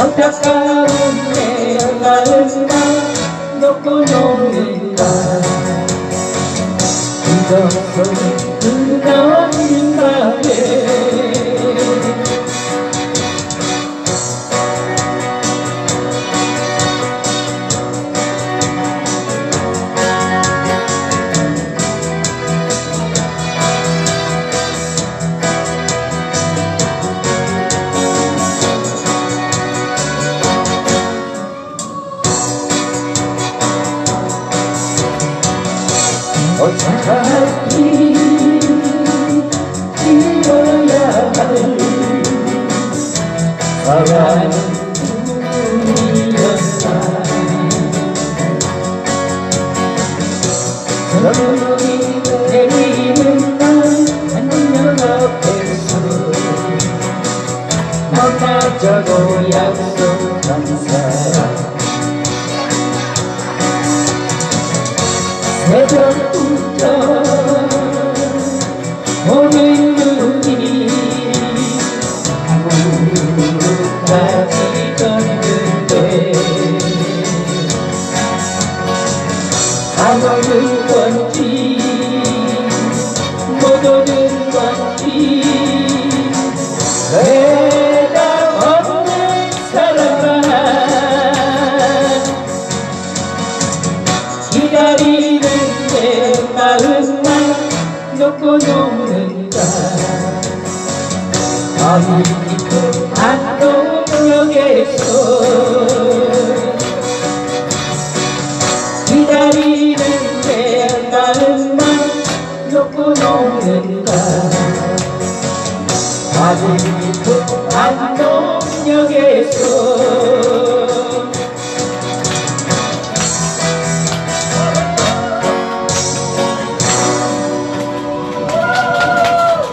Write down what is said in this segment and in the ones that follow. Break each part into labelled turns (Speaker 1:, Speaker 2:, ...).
Speaker 1: 안타까운 내 마음만 놓고 노는가 이것은 그런 나의 어차피 이어야 할 사랑은 그러니 내리 오는 건지 못 오는 건지 대답 없는 사랑아 기다리는 내 마음 만 놓고 노는가 아니 깊은 안동역에서 기다리는 내 마음만 놓고 노는가 아니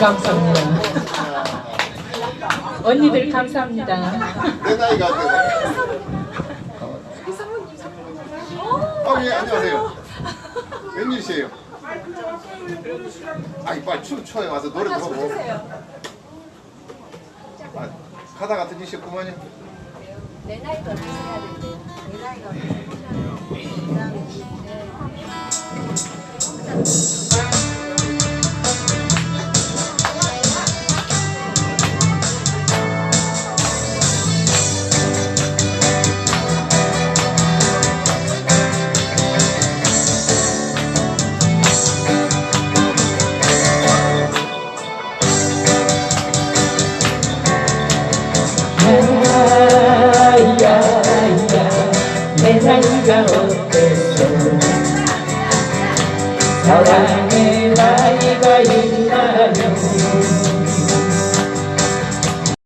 Speaker 1: 감사합니다. 언니들 감사합니다.
Speaker 2: 내 나이가 어때요? 아, 예, 안녕하세요. 웬일이세요? 아이, 빨리 춤 춰에 와서 노래 들어보고. 아, 가다가 들리셨구만요.
Speaker 3: 내 나이가 어떻게 해야 되는데? 내 나이가 어떻게 해야 되는
Speaker 1: 사랑의 나이가 있나요